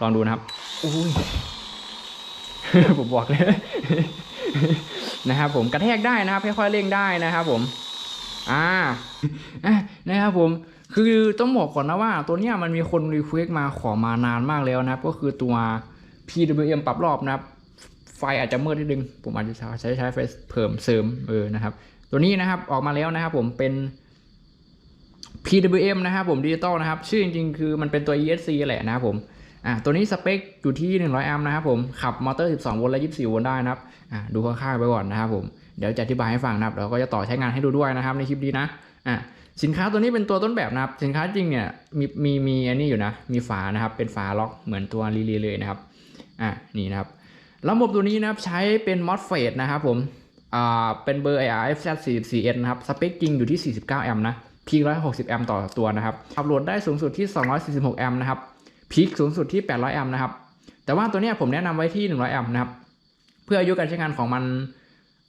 ลองดูนะครับอุ้ยผมบอกเลยนะครับผมกระแทกได้นะครับค่อยๆเร่งได้นะครับผมอ่าอะนะครับผมคือต้องบอกก่อนนะว่า ตัวเนี้ยมันมีคนรีเควสมาขอมานานมากแล้วนะครับ ก็คือตัว PWM ปรับรอบนะครับ ไฟอาจจะมืดนิดนึง ผมอาจจะใช้ใช้ใช้ไฟเพิ่มเสริมเออนะครับ ตัวนี้นะครับออกมาแล้วนะครับ ผมเป็น PWM นะครับผมดิจิตอลนะครับ ชื่อจริงๆคือมันเป็นตัว ESC แหละนะครับผม อ่าตัวนี้สเปคอยู่ที่ 100 แอมป์นะครับผมขับมอเตอร์ 12 โวลต์และ 24 โวลต์ได้นะครับอ่าดูข้างๆไปก่อนนะครับผมเดี๋ยวจะอธิบายให้ฟังนะครับเราก็จะต่อใช้งานให้ดูด้วยนะครับในคลิปนี้นะอ่าสินค้าตัวนี้เป็นตัวต้นแบบนะครับ สินค้าจริงเนี่ยมีมีมีอันนี้อยู่นะ มีฝานะครับ เป็นฝาล็อกเหมือนตัวรีเลย์เลยนะครับ อ่านี่นะครับ ระบบตัวนี้นะครับใช้เป็น MOSFET นะครับผม อ่า เป็นเบอร์ IRFZ 44N นะครับ สเปคจริงอยู่ที่ 49 แอมป์นะ พี160 แอมป์ต่อตัวนะครับขับโหลดได้สูงสุดที่ 246 แอมป์นะครับ พีคสูงสุดที่ 800 แอมป์นะครับ แต่ว่าตัวนี้ผมแนะนำไว้ที่ 100 แอมป์นะครับ เพื่ออายุการใช้งานของมัน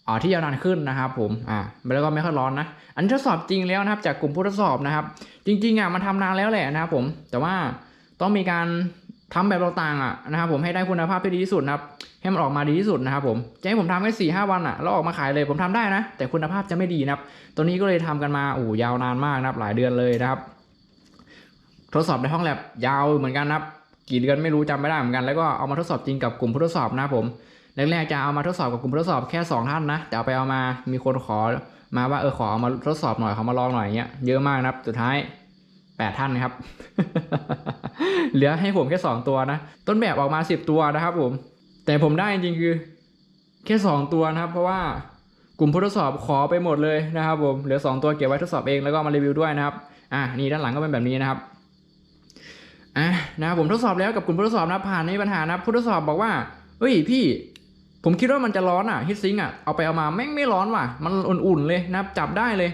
อ่าที่ยาวนานขึ้นนะครับผม อ่าแล้วก็ไม่ค่อยร้อนนะ อันทดสอบจริงแล้วนะครับ จากกลุ่มผู้ทดสอบนะครับ จริงๆอะมันทำนานแล้วแหละนะครับผม แต่ว่าต้องมีการทำแบบต่างๆอะนะครับผมให้ได้คุณภาพที่ดีที่สุดนะครับ ให้มันออกมาดีที่สุดนะครับผมจะให้ผมทำแค่สี่ห้าวันอะแล้วออกมาขายเลยผมทำได้นะ แต่คุณภาพจะไม่ดีนะครับ ตัวนี้ก็เลยทำกันมาโอ้ยาวนานมากนะครับ หลายเดือนเลยนะครับ ทดสอบในห้องแลบยาวเหมือนกันนะครับ กี่เดือนไม่รู้จำไม่ได้เหมือนกันแล้วก็เอามาทดสอบจริงกับกลุ่มผู้ทดสอบนะผมแรกๆจะเอามาทดสอบกับกลุ่มผู้ทดสอบแค่สองท่านนะแต่เอาไปเอามามีคนขอมาว่าเออขอเอามาทดสอบหน่อยขอมาลองหน่อยเงี้ยเยอะมากนะครับ สุดท้ายแปดท่านนะครับ เหลือให้ผมแค่สองตัวนะ ต้นแบบออกมาสิบตัวนะครับผม แต่ผมได้จริงคือ แค่สองตัวนะครับ เพราะว่ากลุ่มผู้ทดสอบขอไปหมดเลยนะครับผม เหลือสองตัวเก็บไว้ทดสอบเองแล้วก็มารีวิวด้วยนะครับ อะนี่ด้านหลังก็เป็นแบบนี้นะครับ อะนะครับผมทดสอบแล้วกับกลุ่มผู้ทดสอบนะผ่านไม่มีปัญหานะผู้ทดสอบบอกว่าเฮ้ยพี่ผมคิดว่ามันจะร้อนอะฮิตซิงอะเอาไปเอามาแม่งไม่ร้อนว่ะ มันอุ่นๆเลยนะจับได้เลย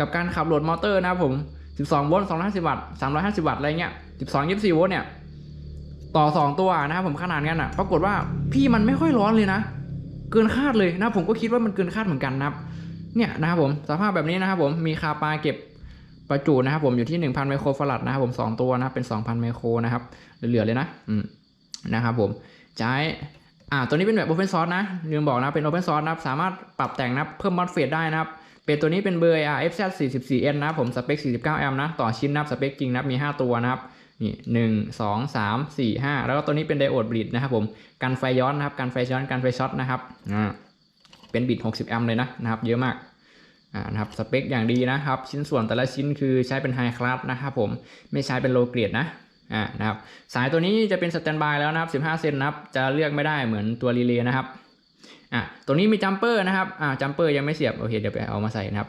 กับการขับโหลดมอเตอร์นะครับผม 12 โวลต์ 250 วัตต์ 350 วัตต์อะไรเงี้ย 12 24 โวลต์เนี่ย ต่อ 2 ตัวนะครับผมขนาดนั้นอะ ปรากฏว่าพี่มันไม่ค่อยร้อนเลยนะ เกินคาดเลยนะผมก็คิดว่ามันเกินคาดเหมือนกันนะครับ เนี่ยนะครับผมสภาพแบบนี้นะครับผมมีคาปาเก็บ ประจุนะครับผมอยู่ที่ 1,000 ไมโครฟาราดนะครับผมสองตัวนะครับเป็น 2,000 ไมโครนะครับเหลือๆเลยนะอืมนะครับผมใช้อ่าตัวนี้เป็นแบบ Open Source นะลืมบอกนะเป็น Open Source นะครับสามารถปรับแต่งนะเพิ่มมอดเฟดได้นะครับเป็นตัวนี้เป็นเบอร์ RFZ 44N นะครับผมสเปค 49แอมป์นะต่อชิ้นนะสเปคจริงนะมี 5 ตัวนะครับนี่หนึ่งสองสามสี่ห้าแล้วก็ตัวนี้เป็นไดโอดบลิดนะครับผมกันไฟย้อนนะครับกันไฟย้อนกันไฟช็อตนะครับอ่าเป็นบิด60 แอมป์เลยนะนะครับเยอะมาก อ่านะครับสเปคอย่างดีนะครับ ชิ้นส่วนแต่ละชิ้นคือใช้เป็นไฮคลาสนะครับผมไม่ใช้เป็นโลเกรดนะอ่านะครับสายตัวนี้จะเป็นสแตนบายแล้วนะครับ15 เซนนะครับจะเลือกไม่ได้เหมือนตัวรีเลย์นะครับอ่าตัวนี้มีจัมเปอร์นะครับอ่าจัมเปอร์ยังไม่เสียบโอเคเดี๋ยวไปเอามาใส่นะครับ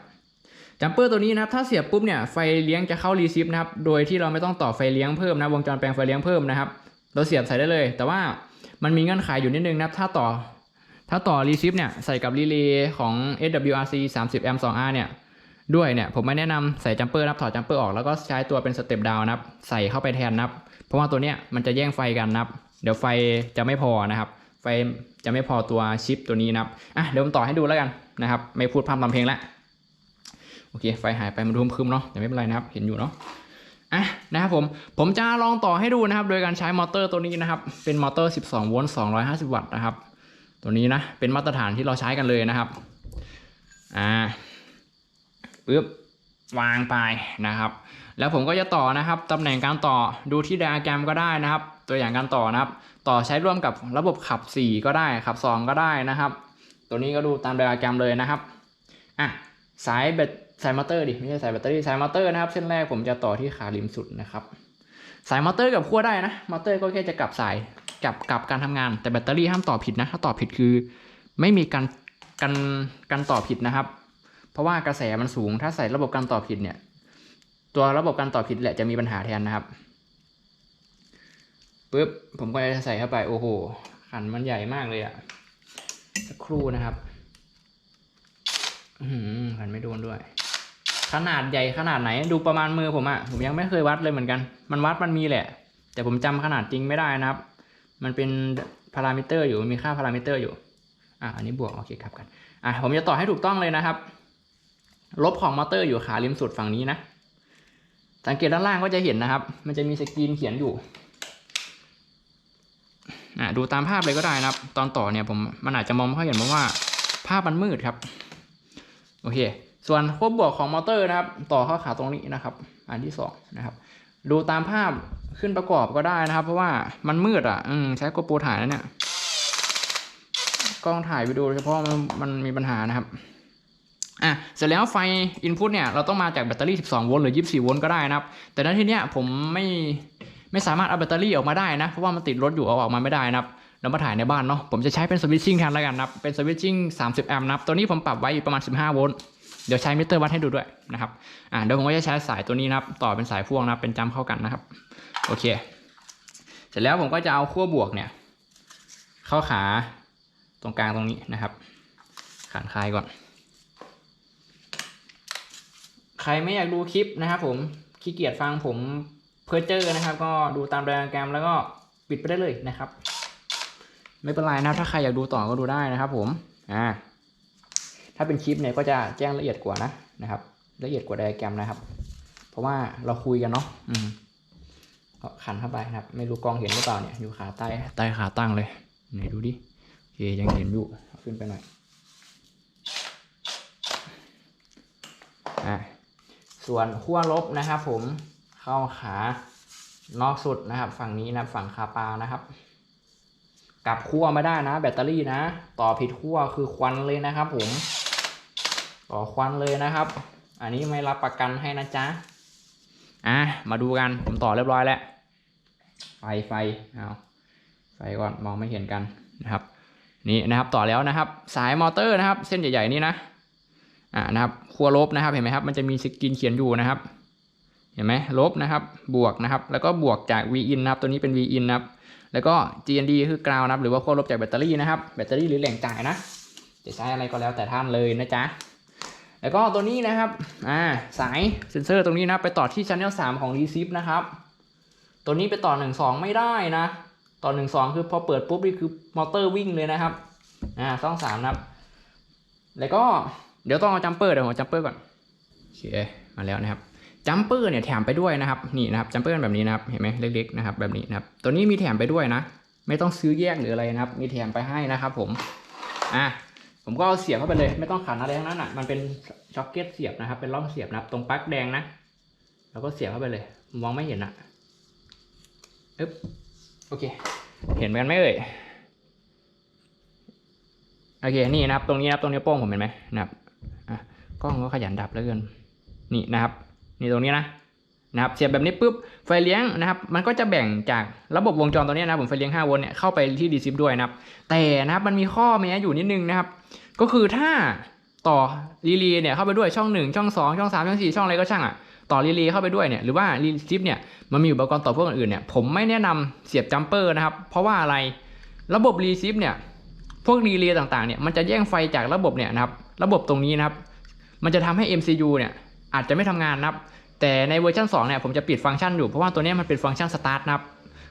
จัมเปอร์ตัวนี้นะครับถ้าเสียบปุ๊บเนี่ยไฟเลี้ยงจะเข้ารีซิฟนะครับโดยที่เราไม่ต้องต่อไฟเลี้ยงเพิ่มนะวงจรแปลงไฟเลี้ยงเพิ่มนะครับเราเสียบใส่ได้เลย แต่ว่ามันมีเงื่อนไขอยู่นิดนึงนะครับถ้าต่อ ถ้าต่อรีซิฟเนี่ยใส่กับรีเลย์ของ SWRC 30 m 2R เนี่ยด้วยเนี่ยผมไม่แนะนำใส่จัมเปอร์นะครับถอดจัมเปอร์ออกแล้วก็ใช้ตัวเป็นสเต็ปดาวนะครับใส่เข้าไปแทนนะครับ เพราะว่าตัวเนี้ยมันจะแย่งไฟกันนะครับ เดี๋ยวไฟจะไม่พอนะครับ ไฟจะไม่พอตัวชิปตัวนี้นะครับอะเดี๋ยวผมต่อให้ดูแล้วกันนะครับ ไม่พูดพร่ำทำเพลงละโอเคไฟหายไปมันรุมคึมเนาะแต่ไม่เป็นไรนะครับ เห็นอยู่เนาะอะนะครับผมผมจะลองต่อให้ดูนะครับ โดยการใช้มอเตอร์ตัวนี้นะครับ เป็นมอเตอร์ 12 โวลต์ 250 วัตต์นะครับ ตัวนี้นะเป็นมาตรฐานที่เราใช้กันเลยนะครับอ่าปึ๊บวางไปนะครับ แล้วผมก็จะต่อนะครับตำแหน่งการต่อดูที่ไดอะแกรมก็ได้นะครับ ตัวอย่างการต่อนะครับ ต่อใช้ร่วมกับระบบขับ 4 ก็ได้ขับ 2 ก็ได้นะครับ ตัวนี้ก็ดูตามไดอะแกรมเลยนะครับอะสายแบตสายมอเตอร์ดิไม่ใช่สายแบตเตอรี่สายมอเตอร์นะครับ เส้นแรกผมจะต่อที่ขาริมสุดนะครับ สายมอเตอร์กับขั้วได้นะมอเตอร์ก็แค่จะกลับสาย กับกับการทำงาน แต่แบตเตอรี่ห้ามต่อผิดนะถ้าต่อผิดคือ ไม่มีการการการต่อผิดนะครับ เพราะว่ากระแสมันสูงถ้าใส่ระบบการต่อผิดเนี่ย ตัวระบบการต่อผิดแหละจะมีปัญหาแทนนะครับปึ๊บผมก็จะใส่เข้าไปโอ้โหขันมันใหญ่มากเลยอะสักครู่นะครับหือขันไม่โดนด้วย ขนาดใหญ่ขนาดไหนดูประมาณมือผมอะผมยังไม่เคยวัดเลยเหมือนกัน มันวัดมันมีแหละ แต่ผมจำขนาดจริงไม่ได้นะครับ มันเป็นพารามิเตอร์อยู่มีค่าพารามิเตอร์อยู่อะอันนี้บวกโอเคครับกันอะผมจะต่อให้ถูกต้องเลยนะครับ ลบของมอเตอร์อยู่ขาริมสุดฝั่งนี้นะ สังเกตด้านล่างก็จะเห็นนะครับ มันจะมีสกรีนเขียนอยู่อะดูตามภาพเลยก็ได้นะครับ ตอนต่อเนี่ยผมมันอาจจะมองไม่ค่อยเห็นเพราะว่าภาพมันมืดครับ โอเค ส่วนขั้วบวกของมอเตอร์นะครับ ต่อเข้าขาตรงนี้นะครับ อันที่สองนะครับ ดูตามภาพขึ้นประกอบก็ได้นะครับ เพราะว่ามันมืดอะ อืมใช้โกโปรถ่ายแล้วเนี่ยกล้องถ่ายวิดีโอเฉพาะมันมีปัญหานะครับอะเสร็จแล้วไฟ input เนี่ยเราต้องมาจากแบตเตอรี่ 12 โวลต์หรือ 24 โวลต์ก็ได้นะครับ แต่ในที่เนี้ยผมไม่ไม่สามารถเอาแบตเตอรี่ออกมาได้นะ เพราะว่ามันติดรถอยู่เอาออกมาไม่ได้นะครับเรามาถ่ายในบ้านเนาะผมจะใช้เป็นสวิตชิ่งแทนแล้วกันนะครับเป็นสวิตชิ่ง30 แอมป์นะครับตัวนี้ผมปรับไว้ประมาณ 15 โวลต์ เดี๋ยวใช้มิเตอร์วัดให้ดูด้วยนะครับอ่าเดี๋ยวผมก็จะใช้สายตัวนี้นะครับ ต่อเป็นสายพ่วงนะครับเป็นจำเข้ากันนะครับ โอเค เสร็จแล้วผมก็จะเอาขั้วบวกเนี่ย เข้าขาตรงกลางตรงนี้นะครับขานคลายก่อน ใครไม่อยากดูคลิปนะครับ ผมขี้เกียจฟังผมเพ้อเจอร์นะครับ ก็ดูตามไดอะแกรมแล้วก็ปิดไปได้เลยนะครับ ไม่เป็นไรนะถ้าใครอยากดูต่อก็ดูได้นะครับ ผมอ่าาเป็นคลิปเนี่ยก็จะแจ้งละเอียดกว่านะนะครับ ละเอียดกว่าไดอะแกรมนะครับ เพราะว่าเราคุยกันเนาะอืมก็ขันเข้าไปนะครับ ไม่รู้กล้องเห็นหรือเปล่าเนี่ย อยู่ขาใต้ใต้ขาตั้งเลยไหนดูดิโอเคยังเห็นอยู่เอาขึ้นไปหน่อยอะส่วนขั้วลบนะครับ ผมเข้าขานอกสุดนะครับ ฝั่งนี้นะฝั่งคาปานะครับกลับขั้วไม่ได้นะ แบตเตอรี่นะ ต่อผิดขั้วคือควันเลยนะครับผม ต่อควันเลยนะครับ อันนี้ไม่รับประกันให้นะจ๊ะอะมาดูกันผมต่อเรียบร้อยแล้ว ไฟไฟเอาไฟก่อนมองไม่เห็นกันนะครับนี่นะครับต่อแล้วนะครับ สายมอเตอร์นะครับ เส้นใหญ่ๆนี่นะอ่านะครับขั้วลบนะครับเห็นไหมครับมันจะมีสกรีนเขียนอยู่นะครับ เห็นไหมลบนะครับบวกนะครับ แล้วก็บวกจาก V in นะครับตัวนี้เป็น V in นะครับแล้วก็ GND คือกราวนะครับหรือว่าขั้วลบจากแบตเตอรี่นะครับ แบตเตอรี่หรือแหล่งจ่ายนะจะใช้อะไรก็แล้วแต่ท่านเลยนะจ๊ะ แล้วก็ตัวนี้นะครับอ่าสายเซนเซอร์ตรงนี้นะไปต่อที่ Channel 3 ของ Receive นะครับ ตัวนี้ไปต่อ 1 2 ไม่ได้นะ ต่อ 1 2 คือพอเปิดปุ๊บนี่คือมอเตอร์วิ่งเลยนะครับอ่าช่อง3นะครับ แล้วก็เดี๋ยวต้องเอาจัมเปอร์เดี๋ยวผมจัมเปอร์ก่อนโอเคมาแล้วนะครับจัมเปอร์เนี่ยแถมไปด้วยนะครับนี่นะครับจัมเปอร์แบบนี้นะครับเห็นไหมเล็กๆนะครับแบบนี้นะครับตัวนี้มีแถมไปด้วยนะ ไม่ต้องซื้อแยกหรืออะไรนะครับ มีแถมไปให้นะครับผมอะ ผมก็เอาเสียบเข้าไปเลย ไม่ต้องขันอะไรทั้งนั้นอะ มันเป็นช็อคเก็ตเสียบนะครับ เป็นร่องเสียบนะครับ ตรงปลั๊กแดงนะ แล้วก็เสียบเข้าไปเลย มองไม่เห็นอะอึ๊บโอเค เห็นกันไหมเอ่ย โอเค นี่นะครับ ตรงนี้นะครับ ตรงนิ้โป้งผมเห็นไหมนะครับกล้องก็ขยันดับเหลือเกิน นี่นะครับ นี่ตรงนี้นะ นะครับเสียบแบบนี้ปุ๊บไฟเลี้ยงนะครับมันก็จะแบ่งจากระบบวงจรตัวนี้นะผมไฟเลี้ยง5โวลต์เนี่ยเข้าไปที่ดีซิฟด้วยนะครับแต่นะครับมันมีข้อแม้อยู่นิดนึงนะครับ ก็คือถ้าต่อรีเลย์เนี่ยเข้าไปด้วยช่อง 1 ช่อง 2 ช่อง 3 ช่อง 4 ช่องอะไรก็ช่างอะต่อรีเลย์เข้าไปด้วยเนี่ยหรือว่ารีซิฟเนี่ยมันมีอุปกรณ์ต่อพวกอื่นเนี่ยผมไม่แนะนำเสียบจัมเปอร์นะครับเพราะว่าอะไรระบบรีซิฟเนี่ยพวกรีเลย์ต่างๆเนี่ยมันจะแย่งไฟจากระบบเนี่ยนะครับระบบตรงนี้นะครับมันจะทำให้ MCU เนี่ยอาจจะไม่ทำงานนะครับ แต่ในเวอร์ชัน2เนี่ยผมจะปิดฟังก์ชันอยู่เพราะว่าตัวนี้มันเป็นฟังก์ชันสตาร์ทนะครับ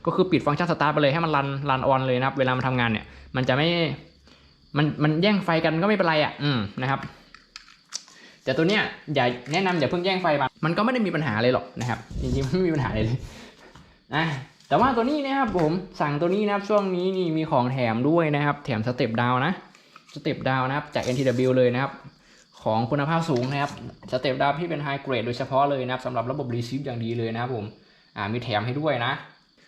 ก็คือปิดฟังก์ชันสตาร์ทไปเลยให้มันรันรันออนเลยนะครับ เวลามันทำงานเนี่ย มันจะไม่มันมันแย่งไฟกันก็ไม่เป็นไรอะอืมนะครับ แต่ตัวเนี้ยอย่าแนะนำอย่าเพิ่งแย่งไฟมันมันก็ไม่ได้มีปัญหาเลยหรอกนะครับจริงๆไม่มีปัญหาเลยเลยอะแต่ว่าตัวนี้นะครับผมสั่งตัวนี้นะครับช่วงนี้นี่มีของแถมด้วยนะครับ แถมสเต็ปดาวนะสเต็ปดาวนะครับจาก NTW เลยนะครับ ของคุณภาพสูงนะครับสเต็ปดาวที่เป็นไฮเกรดโดยเฉพาะเลยนะครับสำหรับระบบรีซิฟอย่างดีเลยนะครับผมอ่ามีแถมให้ด้วยนะ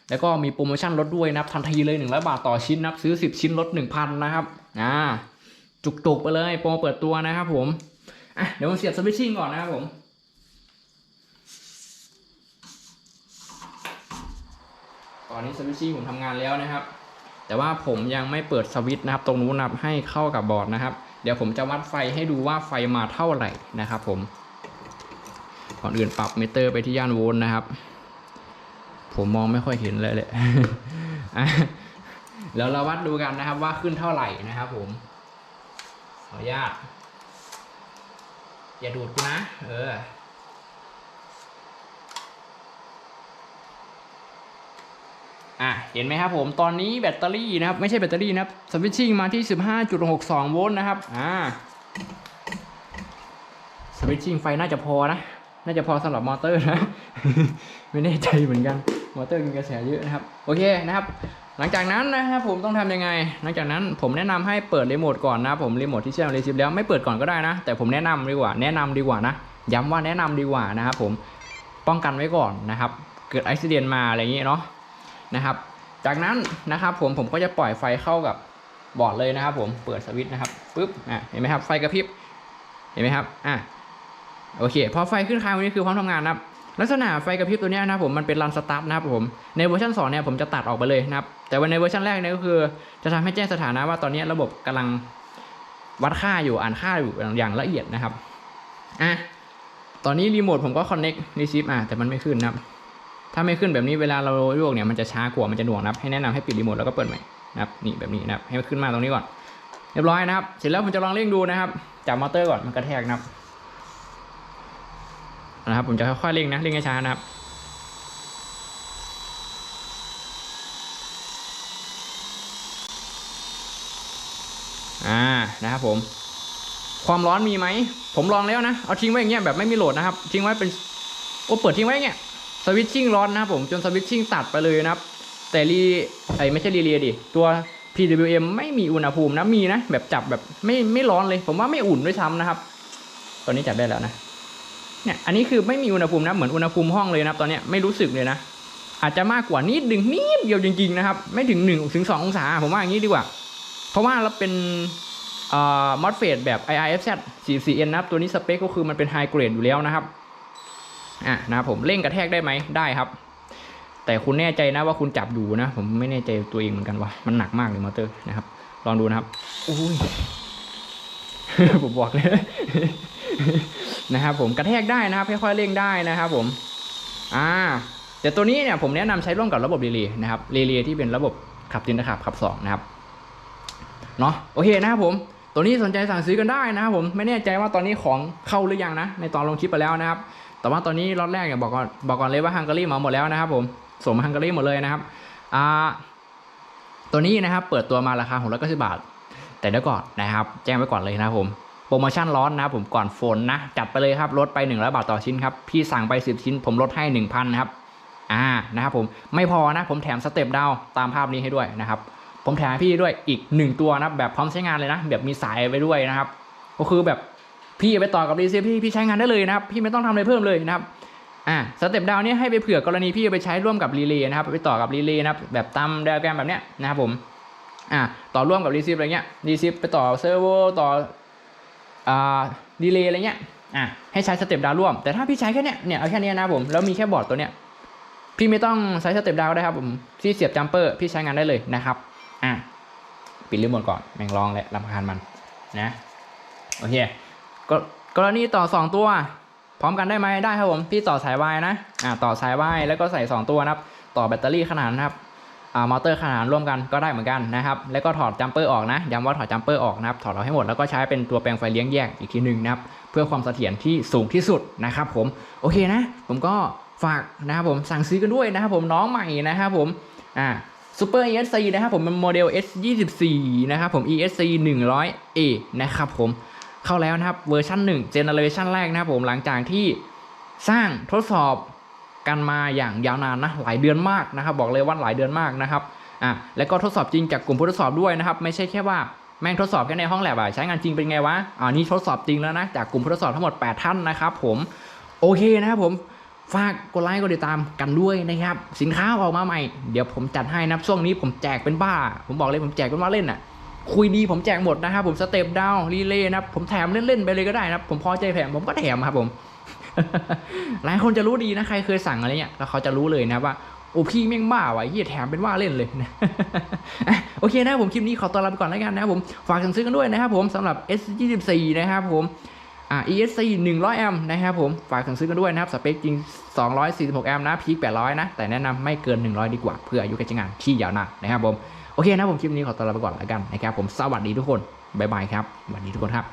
แล้วก็มีโปรโมชั่นลดด้วยนะครับทันทีเลย100บาทต่อชิ้นนะครับซื้อ 10 ชิ้นลด 1,000 นะครับอ่าจุกๆไปเลยโปรเปิดตัวนะครับผมอะเดี๋ยวผมเสียบสวิตชิ่งก่อนนะครับผมตอนนี้สวิตชิ่งผมทำงานแล้วนะครับ แต่ว่าผมยังไม่เปิดสวิตช์นะครับ ตรงนู้นนะครับให้เข้ากับบอร์ดนะครับ เดี๋ยวผมจะวัดไฟให้ดูว่าไฟมาเท่าไหร่นะครับผม ก่อนอื่นปรับมิเตอร์ไปที่ย่านโวลต์นะครับ ผมมองไม่ค่อยเห็นเลยแหละแล้วเราวัดดูกันนะครับว่าขึ้นเท่าไหร่นะครับผม ขออนุญาตอย่าดูดกูนะ เออ อะเห็นไหมครับผมตอนนี้แบตเตอรี่นะครับไม่ใช่แบตเตอรี่นะครับสวิตชิ่งมาที่ 15.62 โวลต์นะครับอ่าสวิตชิ่งไฟน่าจะพอนะ น่าจะพอสำหรับมอเตอร์นะ ไม่แน่ใจเหมือนกัน มอเตอร์มีกระแสเยอะนะครับ โอเคนะครับ หลังจากนั้นนะครับผมต้องทำยังไง หลังจากนั้นผมแนะนำให้เปิดรีโมทก่อนนะผมรีโมทที่เชื่อมรีซิฟแล้วไม่เปิดก่อนก็ได้นะ แต่ผมแนะนำดีกว่า แนะนำดีกว่านะ ย้ำว่าแนะนำดีกว่านะครับผม ป้องกันไว้ก่อนนะครับ เกิดอุบิเหตุมาอะไรอย่างนี้เนาะ นะครับ จากนั้นนะครับผมผมก็จะปล่อยไฟเข้ากับบอร์ดเลยนะครับ ผมเปิดสวิตช์นะครับปุ๊บอะเห็นไหมครับไฟกระพริบเห็นไหมครับอะโอเคพอไฟขึ้นค้างวันนี้คือพร้อมทำงานนะครับลักษณะไฟกระพริบตัวนี้นะครับผมมันเป็นรันสตาร์ทนะครับผมในเวอร์ชัน2เนี่ยผมจะตัดออกไปเลยนะครับแต่ว่าในเวอร์ชันแรกเนี่ยก็คือ จะทำให้แจ้งสถานะว่าตอนนี้ระบบกำลังวัดค่าอยู่อ่านค่าอยู่อย่างละเอียดนะครับอะตอนนี้รีโมทผมก็ connect receive อะแต่มันไม่ขึ้นนะครับ ถ้าไม่ขึ้นแบบนี้เวลาเราโยกเนี่ยมันจะช้ากว่ามันจะหน่วงนะครับ ให้แนะนำให้ปิดรีโมทแล้วก็เปิดใหม่นะครับนี่แบบนี้นะครับให้มันขึ้นมาตรงนี้ก่อน เรียบร้อยนะครับ เสร็จแล้วผมจะลองเร่งดูนะครับจับมอเตอร์ก่อนมันกระแทกนะครับนะครับผมจะค่อยๆเร่งนะเร่งช้าๆนะครับอ่านะครับผม ความร้อนมีไหมผมลองแล้วนะเอาทิ้งไว้อย่างเงี้ยแบบไม่มีโหลดนะครับ ทิ้งไว้เป็นโอ้เปิดทิ้งไว้เงี้ย สวิตชิ่งร้อนนะครับผมจนสวิตชิ่งตัดไปเลยนะครับ แต่รีไอไม่ใช่รีเลียดิตัว PWM ไม่มีอุณหภูมินะมีนะ แบบจับแบบไม่ไม่ร้อนเลย ผมว่าไม่อุ่นด้วยซ้ำนะครับ ตอนนี้จับได้แล้วนะเนี่ยอันนี้คือไม่มีอุณหภูมินะเหมือนอุณหภูมิห้องเลยนะตอนนี้ไม่รู้สึกเลยนะอาจจะมากกว่านิดดึงนิดเดียวจริงๆนะครับ ไม่ถึง1ถึง2องศาผมว่าอย่างนี้ดีกว่า เพราะว่าเราเป็นอ่อมอสเฟตแบบ IIFZ 44N นะครับ ตัวนี้สเปคก็คือมันเป็นไฮเกรดอยู่แล้วนะครับ อะนะครับผมเร่งกระแทกได้ไหมได้ครับ แต่คุณแน่ใจนะว่าคุณจับอยู่นะ ผมไม่แน่ใจตัวเองเหมือนกันว่ามันหนักมากเลยมอเตอร์นะครับ ลองดูนะครับอุ้ยผมบอกเลยนะครับผมกระแทกได้นะครับค่อยๆเร่งได้นะครับผม อ่า แต่ตัวนี้เนี่ยผมแนะนำใช้ร่วมกับระบบเรเลย์นะครับเรเลย์ที่เป็นระบบขับจินตะขับขับสองนะครับเนาะโอเคนะครับผม ตัวนี้สนใจสั่งซื้อกันได้นะครับผมไม่แน่ใจว่าตอนนี้ของเข้าหรือยังนะ ในตอนลงคลิปไปแล้วนะครับ แต่ว่าตอนนี้ล็อตแรกเนี่ยบอกก่อนบอกก่อนเลยว่าฮังการีมาหมดแล้วนะครับผมส่งมาฮังการีหมดเลยนะครับอ่าตัวนี้นะครับเปิดตัวมาราคา690บาท แต่เดี๋ยวก่อนนะครับ แจ้งไว้ก่อนเลยนะครับผมโปรโมชั่นร้อนนะครับผมก่อนโฟนนะ จัดไปเลยครับลดไป100บาทต่อชิ้นครับพี่สั่งไป 10 ชิ้น ผมลดให้ 1,000นะครับอ่านะครับผมไม่พอนะผมแถมสเต็ปดาวตามภาพนี้ให้ด้วยนะครับผมแถมพี่ด้วยอีกหนึ่งตัวนะแบบพร้อมใช้งานเลยนะ แบบมีสายไปด้วยนะครับ ก็คือแบบ พี่เอาไปต่อกับรีเซพี่พี่ใช้งานได้เลยนะครับพี่ไม่ต้องทำอะไรเพิ่มเลยนะครับอ่าสเต็ปดาวนี่ให้ไปเผื่อกรณีพี่เอาไปใช้ร่วมกับรีเลย์นะครับไปต่อกับรีเลย์นะครับแบบตามไดอะแกรมแบบเนี้ยนะครับผมอ่าต่อร่วมกับรีเซฟอะไรเงี้ยรีเซฟไปต่อเซิร์ฟเวอร์ต่ออ่ารีเลย์อะไรเงี้ยอ่าให้ใช้สเต็ปดาวร่วม แต่ถ้าพี่ใช้แค่เนี้ยเนี่ยเอาแค่นี้นะผมแล้วมีแค่บอร์ดตัวเนี้ยพี่ไม่ต้องใช้สเต็ปดาวก็ได้ครับผมที่เสียบจัมเปอร์พี่ใช้งานได้เลยนะครับอ่าปิดรีโมทก่อนแม่งร้องแหละรำคาญมันนะโอเค กรณีต่อ 2 ตัว พร้อมกันได้ไหมได้ครับผมพี่ต่อสายวายนะอ่าต่อสายวายแล้วก็ใส่ 2 ตัวนะครับ ต่อแบตเตอรี่ขนาดนะครับอ่ามอเตอร์ขนาดร่วมกันก็ได้เหมือนกันนะครับ แล้วก็ถอดจัมเปอร์ออกนะย้ำว่าถอดจัมเปอร์ออกนะครับถอดออกให้หมดแล้วก็ใช้เป็นตัวแปลงไฟเลี้ยงแยกอีกทีหนึ่งนะครับ เพื่อความเสถียรที่สูงที่สุดนะครับ ผมโอเคนะ ผมก็ฝากนะครับผมสั่งซื้อกันด้วยนะครับผมน้องใหม่นะครับผมอ่า Super ESC นะครับผมเป็นโมเดล S24 นะครับผม ESC 100A นะครับผม เข้าแล้วนะครับเวอร์ชัน1เจเนอเรชันแรกนะครับผมหลังจากที่สร้างทดสอบกันมาอย่างยาวนานนะหลายเดือนมากนะครับ บอกเลยว่าหลายเดือนมากนะครับอะแล้วก็ทดสอบจริงจากกลุ่มผู้ทดสอบด้วยนะครับ ไม่ใช่แค่ว่าแม่งทดสอบแค่ในห้องแลบอะใช้งานจริงเป็นไงวะอ่านี่ทดสอบจริงแล้วนะจากกลุ่มผู้ทดสอบทั้งหมด 8 ท่านนะครับผมโอเคนะครับผมฝากกดไลค์กดติดตามกันด้วยนะครับ สินค้าออกมาใหม่ เดี๋ยวผมจัดให้นะครับช่วงนี้ผมแจกเป็นบ้า ผมบอกเลยผมแจกเป็นว่าเล่นอะ คุยดีผมแจกหมดนะครับผมสเต็ปดาวรีเลย์นะครับผมแถมเล่นๆไปเลยก็ได้นะครับผมพอใจแถมผมก็แถมครับผม หลายคนจะรู้ดีนะใครเคยสั่งอะไรเงี้ยแล้วเขาจะรู้เลยนะว่าโอ้พี่แม่งบ้าว่ะเฮียแถมเป็นว่าเล่นเลยอะโอเคนะผมคลิปนี้ขอตัวลาไปก่อนแล้วกันนะครับผมฝากสั่งซื้อกันด้วยนะครับผมสำหรับ S24 นะครับผมอ่า ESC 100 แอมป์นะครับผมฝากสั่งซื้อกันด้วยนะครับสเปคจริง 246 แอมป์นะพีค800 นะ แต่แนะนำไม่เกิน 100 ดีกว่า เพื่ออายุการใช้งานที่ยาวนานนะครับผม โอเคนะผมคลิปนี้ขอตัวลาไปก่อนแล้วกันนะครับผมสวัสดีทุกคนบ๊ายบายครับสวัสดีทุกคนครับ